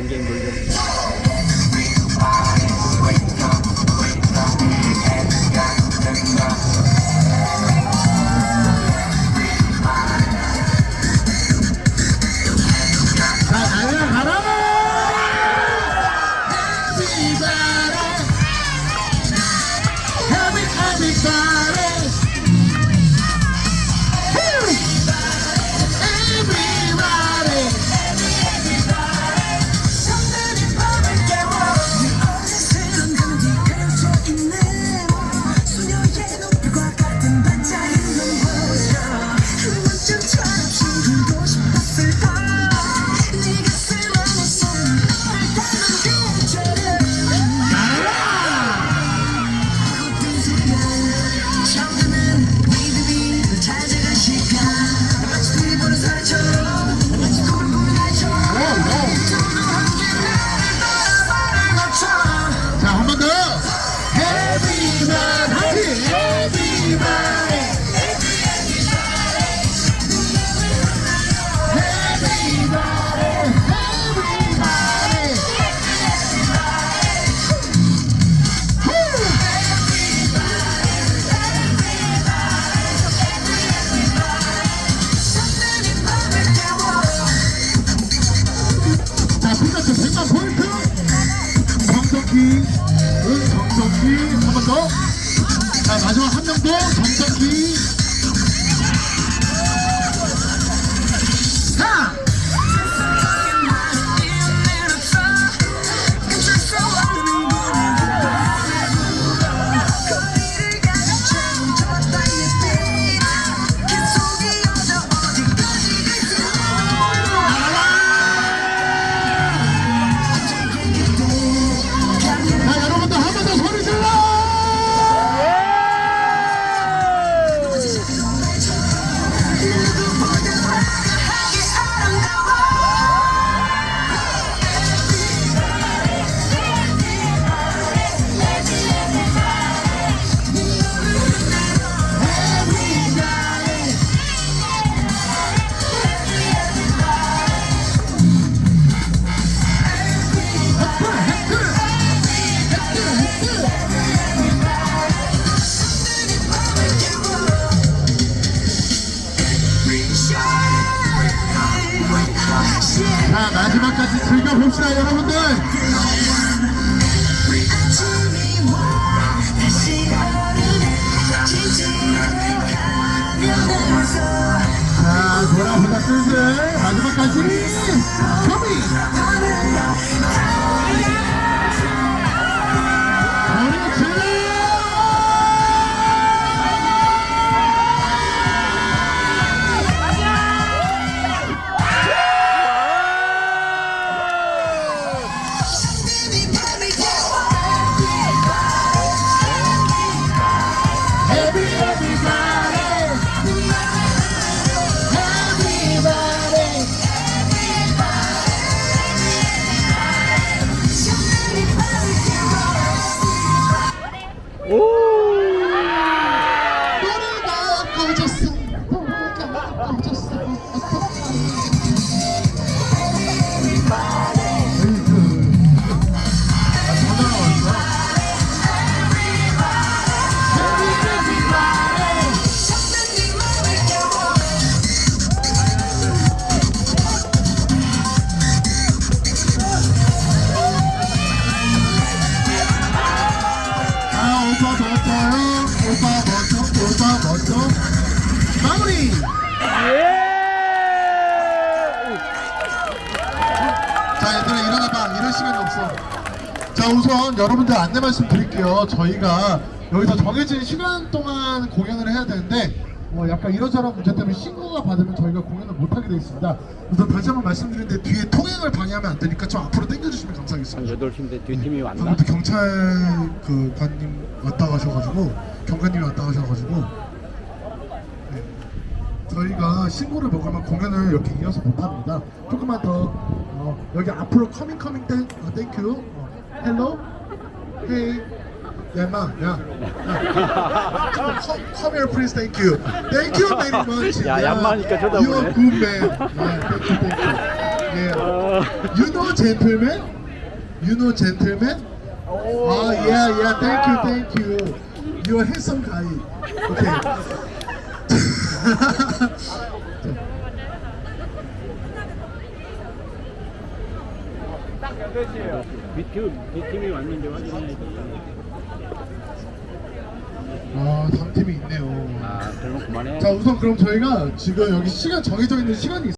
中间不是？ 정석희, 응, 정석희, 한번 더. 자, 마지막 한 명 더, 정석희. 자, 마지막까지 즐겨봅시다, 여러분들! 자, 돌아보자, 슬슬. 마지막까지. 커미! 아, 오빠 멋져요. 오빠 멋져. 마무리! 자, 얘들아, 일어나봐. 이럴 시간이 없어. 자, 우선 여러분들 안내 말씀 드릴게요. 저희가 여기서 정해진 시간 동안 공연을 해야 되는데, 뭐 약간 이런저런 문제 때문에 신고가 받으면 저희가 공연을 못하게 되어 있습니다. 우선 다시 한번 말씀드리는데, 뒤에 통행을 방해하면 안 되니까 좀 앞으로 당겨주시면 한 감사하겠습니다. 8시인데 뒷팀이 왔나? 방금 또 경찰 그 관님 왔다 가셔가지고 경관님이 왔다 가셔가지고 네. 저희가 신고를 먹으면 공연을 이렇게 이어서 못합니다. 조금만 더 어, 여기 앞으로 커밍 커밍 땡 어, 땡큐 어, 헬로 헤이 야 임마 야 come here please thank you thank you very much 야, 얌마니까 쳐다보네. you are good man 네, thank you thank you 예 예. 아, You know gentleman? You know gentleman? 아, yeah, yeah. Thank you, thank you. You are handsome guy. Okay. B팀이 왔는지 확인해야지. 아, 다음 팀이 있네요. 아, 그러면 그만해. 자, 우선 그럼 저희가 지금 여기 시간 정해져 있는 시간이